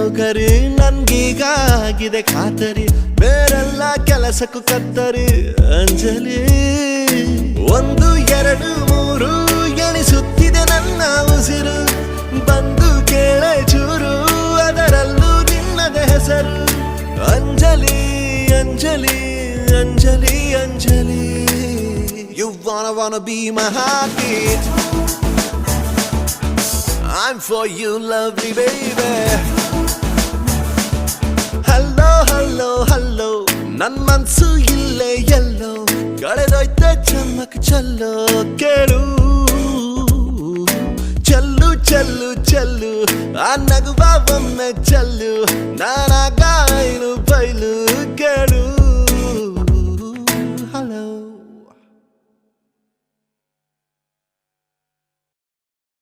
ನೌಕರಿ ನನ್ಗೀಗ ಆಗಿದೆ ಖಾತರಿ. ಬೇರೆಲ್ಲ ಕೆಲಸಕ್ಕೂ ಕತ್ತರಿ, ಅಂಜಲಿ. ಒಂದು, ಎರಡು, ಮೂರು ಎಣಿಸುತ್ತಿದೆ ನನ್ನ ಉಸಿರು. ಬಂದು ಕೇಳೆ ಚೂರು, ಅದರಲ್ಲೂ ನಿನ್ನದ ಹೆಸರು. Anjali Anjali Anjali Anjali. You wanna wanna be my I'm for you, lovely baby. ನನ್ ಮನ್ಸು ಇಲ್ಲೇ ಎಲ್ಲೋ ಕಳೆದೋಯ್ತ ಚಮ್ಮಕ್ ಚಲ್ಲೋ ಕೇಳು ಚೆಲ್ಲು ಚೆಲ್ಲು ಚೆಲ್ಲು ಆ ನಗುವ ಒಮ್ಮೆ ಚೆಲ್ಲು ನಾನಾಗ